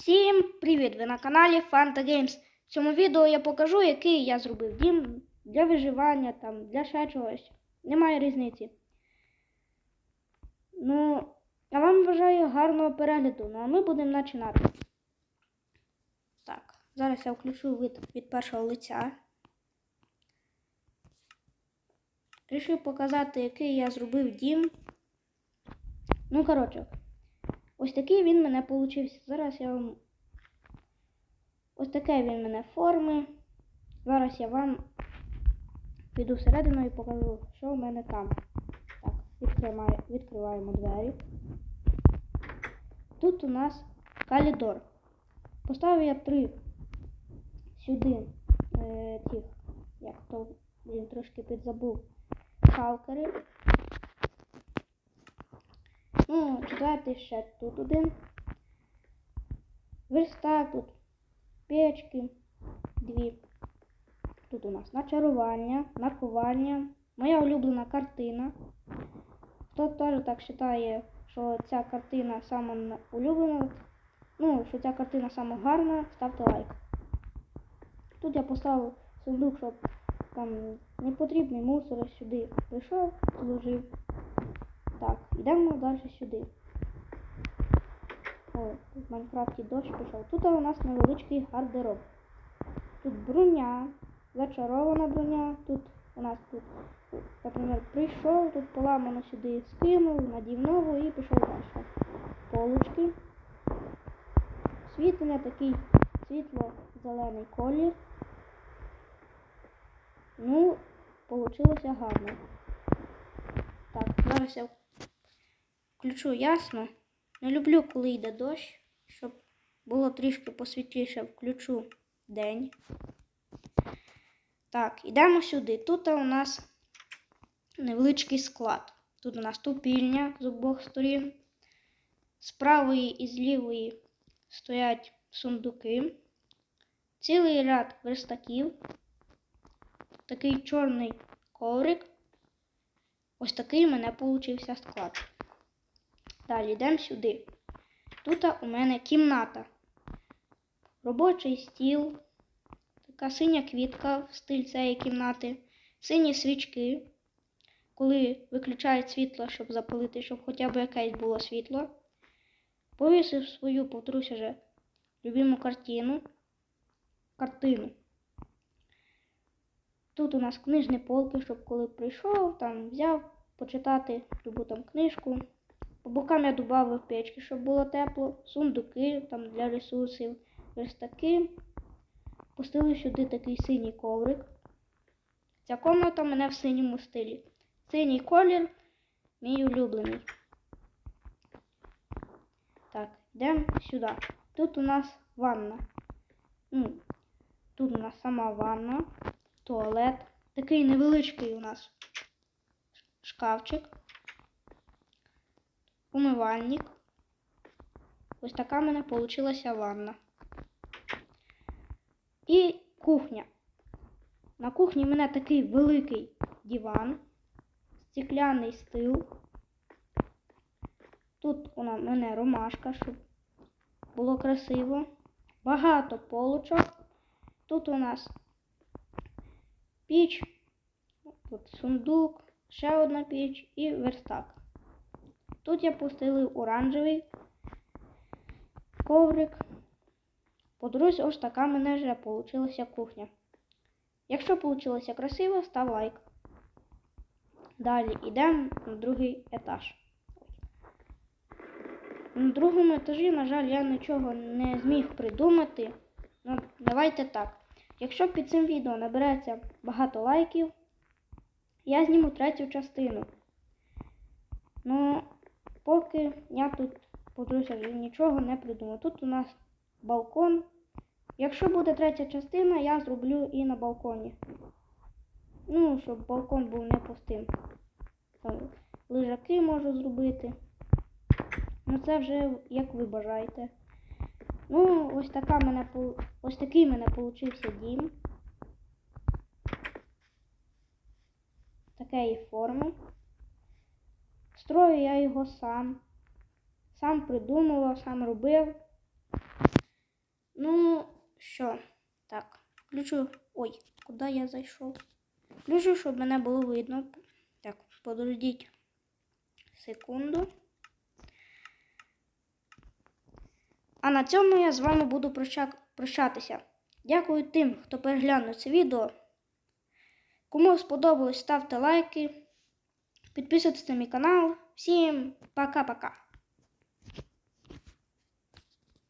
Всім привіт! Ви на каналі Fanta Games. В цьому відео я покажу, який я зробив дім для виживання, там, для ще чогось. Немає різниці. Ну, я вам бажаю гарного перегляду. Ну а ми будемо починати. Так, зараз я включу вид від першого лиця. Рішив показати, який я зробив дім. Ну, коротше. Ось такий він мене получився. Зараз я вам. Ось таке він мене форми. Зараз я вам піду всередину і покажу, що в мене там. Так, відкриваємо, двері. Тут у нас калідор. Поставив я три сюди е, тих, як то він трошки підзабув, халкери. Ну, четвертий ще тут один. Верстак тут. Печки. Дві. Тут у нас начарування, наковальня. Моя улюблена картина. Хто теж так вважає, що ця картина сама улюблена, ну, що ця картина сама гарна, ставте лайк. Тут я поставив сундук, щоб там непотрібний мусор сюди прийшов, зложив. Так, йдемо далі сюди. О, в Майнкрафті дощ пішов. Тут у нас невеличкий гардероб. Тут броня, зачарована броня. Тут у нас тут, наприклад, прийшов, тут поламано сюди скинув, надів ногу і пішов далі. Полочки. Світлення такий світло-зелений колір. Ну, получилося гарно. Так, зараз я включу ясно. Не люблю, коли йде дощ, щоб було трішки посвітліше, включу день. Так, йдемо сюди. Тут у нас невеличкий склад. Тут у нас тупільня з обох сторін. З правої і з лівої стоять сундуки. Цілий ряд верстаків. Такий чорний коврик. Ось такий в мене получився склад. Далі йдемо сюди. Тут у мене кімната. Робочий стіл, така синя квітка в стиль цієї кімнати, сині свічки. Коли виключають світло, щоб запалити, щоб хоча б якесь було світло. Повісив свою, повторюся вже, любиму картину. Картину. Тут у нас книжні полки, щоб коли прийшов, там взяв почитати любу там книжку. По бокам я додав печки, щоб було тепло, сундуки там для ресурсів, верстаки. Пустили сюди такий синій коврик. Ця комната мене в синьому стилі. Синій колір, мій улюблений. Так, йдемо сюди. Тут у нас ванна. Ну, Тут у нас сама ванна, туалет. Такий невеличкий у нас шкафчик умивальник. Ось така в мене вийшла ванна. І кухня. На кухні в мене такий великий диван, стекляний стил. Тут у мене ромашка, щоб було красиво. Багато полочок. Тут у нас піч, тут сундук, ще одна піч і верстак. Тут я постелив оранжевий коврик. Подрусь, ось така мене вже вийшла кухня. Якщо вийшло красиво, став лайк. Далі йдемо на другий етаж. На другому етажі, на жаль, я нічого не зміг придумати. Ну, давайте так. Якщо під цим відео набереться багато лайків, я зніму третю частину. Ну, поки я тут, подруся, вже нічого не придумав. Тут у нас балкон. Якщо буде третя частина, я зроблю і на балконі. Ну, щоб балкон був не пустим. Там лежаки можу зробити. Ну це вже як ви бажаєте. Ну, ось така мене ось такий мене получився дім. Такої форми. Строю я його сам. Сам придумував, сам робив. Ну, що? Так, включу. Ой, куди я зайшов? Включу, щоб мене було видно. Так, подождіть секунду. А на цьому я з вами буду проща- прощатися. Дякую тим, хто переглянув це відео. Кому сподобалось, ставте лайки, підписуйтесь на мій канал. Всім пока-пока.